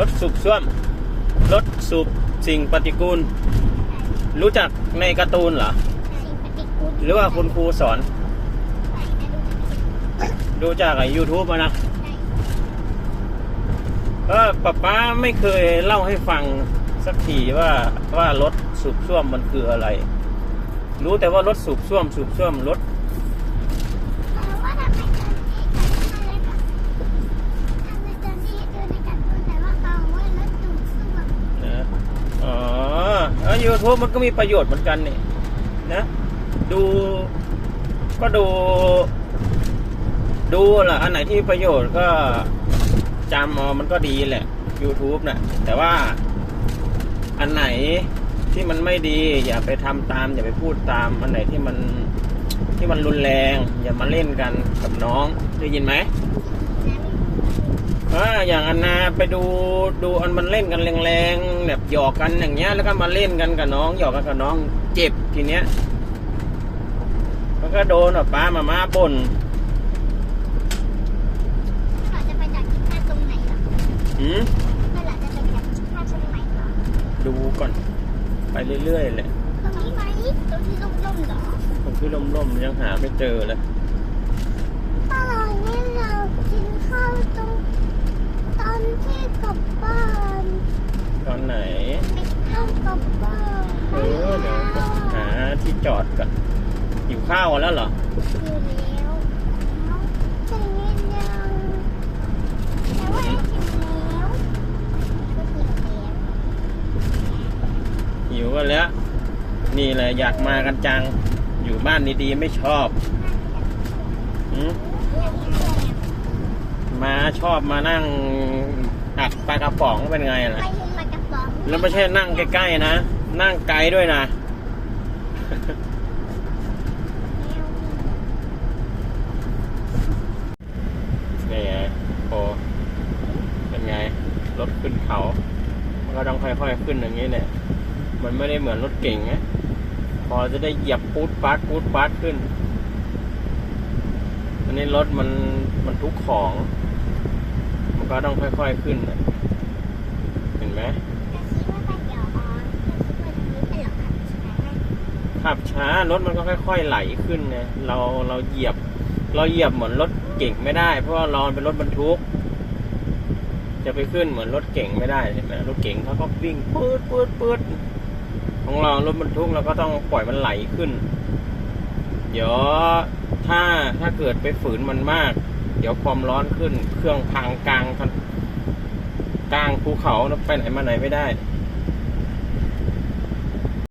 รถสูบซ่วม รถสูบสิ่งปฏิกูล รู้จักในการ์ตูนเหรอ สิ่งปฏิกูลหรือว่าคุณครูสอนไหนนะดูดูจากไอ้ยูทูบนะไหนเออป๊าป๊าไม่เคยเล่าให้ฟังสักทีว่าว่ารถสูบซ่วมมันคืออะไร รู้แต่ว่ารถสูบซ่วม สูบซ่วมรถ เออว่าทำไมตอนนี้ทำไมแบบทำไมตอนนี้ดูในการ์ตูนแต่ว่าเขาว่ารถดูดซ่วม นะอ๋อ เออยูทูบมันก็มีประโยชน์เหมือนกันนี่นะดูก็ดู ดูแหละอันไหนที่มีประโยชน์ก็จำเอมันก็ดีแหละ YouTube นะแต่ว่าอันไหนที่มันไม่ดี อย่าไปทำตาม อย่าไปพูดตาม อันไหนที่มันที่มันรุนแรง อย่ามาเล่นกันกับน้องได้ยินไหม อ่าอย่างอันนาไปดูดูอันมันเล่นกันแรงๆแบบหยอกกันอย่างเงี้ย แล้วก็มาเล่นกันกับน้องหยอกกันกับน้องเจ็บทีเนี้ยมันก็โดนอะป้ามาม่าบ่นเราจะไปจากที่ท่าตรงไหนเหรอหืมเมื่อไหร่จะไปจากที่ท่าตรงไหนเหรอดูก่อน ไปเรื่อยๆเลยตรงนี้ไหมตรงที่ล่มๆเหรอตรงที่ล่มๆยังหาไม่เจอเลย อร่อยนี่เรากินข้าวตรงตอนที่กลับบ้าน ตอนไหน ไม่ต้องกลั บ้านเออเดี๋ยวหาที่จอดก่อนหิวข้าวแล้วเหรออยู่แล้วใช่ยังแต่ว่ากินแล้วก็กินแล้วหิวกันแล้ว นี่แหละอยากมากันจัง อยู่บ้านดีๆไม่ชอบหืมมาชอบมานั่งอัดปลากระป๋องเป็นไงล่ะเห็นปลากระป๋อง แล้วไม่ใช่นั่งใกล้ๆนะ นั่งไกลด้วยนะ นี่ไงโอเป็นไง รถขึ้นเขา มันก็ต้องค่อยๆขึ้นอย่างนี้เนี่ยมันไม่ได้เหมือนรถเก่งไงพอจะได้เหยียบปูดปาดปูดปาดขึ้น อันนี้รถมันมันทุกของ มันก็ต้องค่อยๆขึ้น เห็นไหม ขับช้ารถมันก็ค่อยๆไหลขึ้นไงเราเราเหยียบ เราเหยียบเหมือนรถเก่งไม่ได้ เพราะว่าเราเป็นรถบรรทุก จะไปขึ้นเหมือนรถเก่งไม่ได้ใช่ไหมรถเก่งเขาก็วิ่งปืดปืดปืดของเรารถบรรทุกเราก็ต้องปล่อยมันไหลขึ้น เดี๋ยวถ้าถ้าเกิดไปฝืนมันมาก เดี๋ยวความร้อนขึ้น เครื่องพังกลางกลางภูเขาไปไหนมาไหนไม่ได้